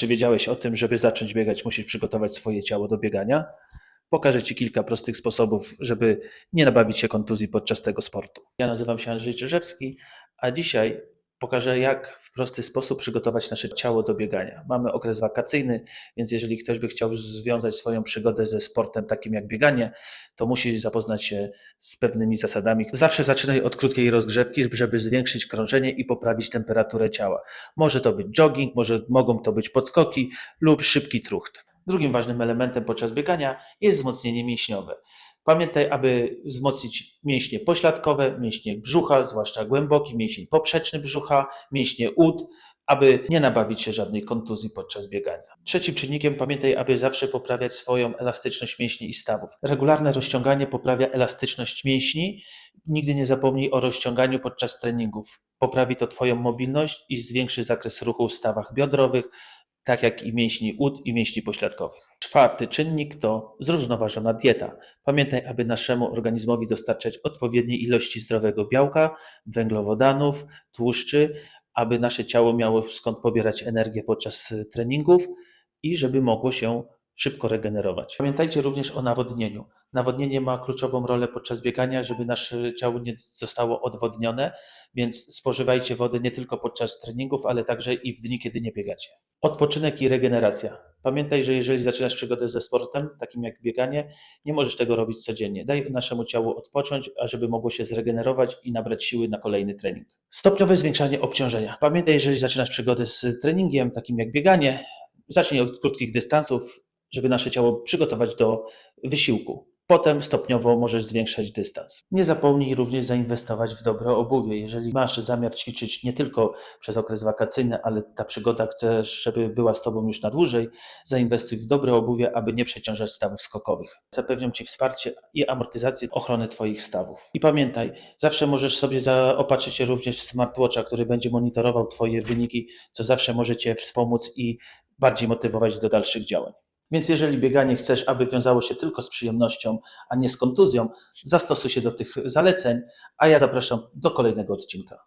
Czy wiedziałeś o tym, żeby zacząć biegać, musisz przygotować swoje ciało do biegania? Pokażę Ci kilka prostych sposobów, żeby nie nabawić się kontuzji podczas tego sportu. Ja nazywam się Andrzej Czyżewski, a dzisiaj pokażę, jak w prosty sposób przygotować nasze ciało do biegania. Mamy okres wakacyjny, więc jeżeli ktoś by chciał związać swoją przygodę ze sportem takim jak bieganie, to musi zapoznać się z pewnymi zasadami. Zawsze zaczynaj od krótkiej rozgrzewki, żeby zwiększyć krążenie i poprawić temperaturę ciała. Może to być jogging, może mogą to być podskoki lub szybki trucht. Drugim ważnym elementem podczas biegania jest wzmocnienie mięśniowe. Pamiętaj, aby wzmocnić mięśnie pośladkowe, mięśnie brzucha, zwłaszcza głęboki mięsień poprzeczny brzucha, mięśnie ud, aby nie nabawić się żadnej kontuzji podczas biegania. Trzecim czynnikiem pamiętaj, aby zawsze poprawiać swoją elastyczność mięśni i stawów. Regularne rozciąganie poprawia elastyczność mięśni. Nigdy nie zapomnij o rozciąganiu podczas treningów. Poprawi to Twoją mobilność i zwiększy zakres ruchu w stawach biodrowych, tak jak i mięśni ud i mięśni pośladkowych. Czwarty czynnik to zrównoważona dieta. Pamiętaj, aby naszemu organizmowi dostarczać odpowiednie ilości zdrowego białka, węglowodanów, tłuszczy, aby nasze ciało miało skąd pobierać energię podczas y, treningów i żeby mogło się szybko regenerować. Pamiętajcie również o nawodnieniu. Nawodnienie ma kluczową rolę podczas biegania, żeby nasze ciało nie zostało odwodnione, więc spożywajcie wodę nie tylko podczas treningów, ale także i w dni, kiedy nie biegacie. Odpoczynek i regeneracja. Pamiętaj, że jeżeli zaczynasz przygodę ze sportem, takim jak bieganie, nie możesz tego robić codziennie. Daj naszemu ciału odpocząć, ażeby mogło się zregenerować i nabrać siły na kolejny trening. Stopniowe zwiększanie obciążenia. Pamiętaj, jeżeli zaczynasz przygodę z treningiem, takim jak bieganie, zacznij od krótkich dystansów, żeby nasze ciało przygotować do wysiłku. Potem stopniowo możesz zwiększać dystans. Nie zapomnij również zainwestować w dobre obuwie. Jeżeli masz zamiar ćwiczyć nie tylko przez okres wakacyjny, ale ta przygoda chcesz, żeby była z Tobą już na dłużej, zainwestuj w dobre obuwie, aby nie przeciążać stawów skokowych. Zapewnią Ci wsparcie i amortyzację ochrony Twoich stawów. I pamiętaj, zawsze możesz sobie zaopatrzyć się również w smartwatcha, który będzie monitorował Twoje wyniki, co zawsze może Cię wspomóc i bardziej motywować do dalszych działań. Więc jeżeli bieganie chcesz, aby wiązało się tylko z przyjemnością, a nie z kontuzją, zastosuj się do tych zaleceń, a ja zapraszam do kolejnego odcinka.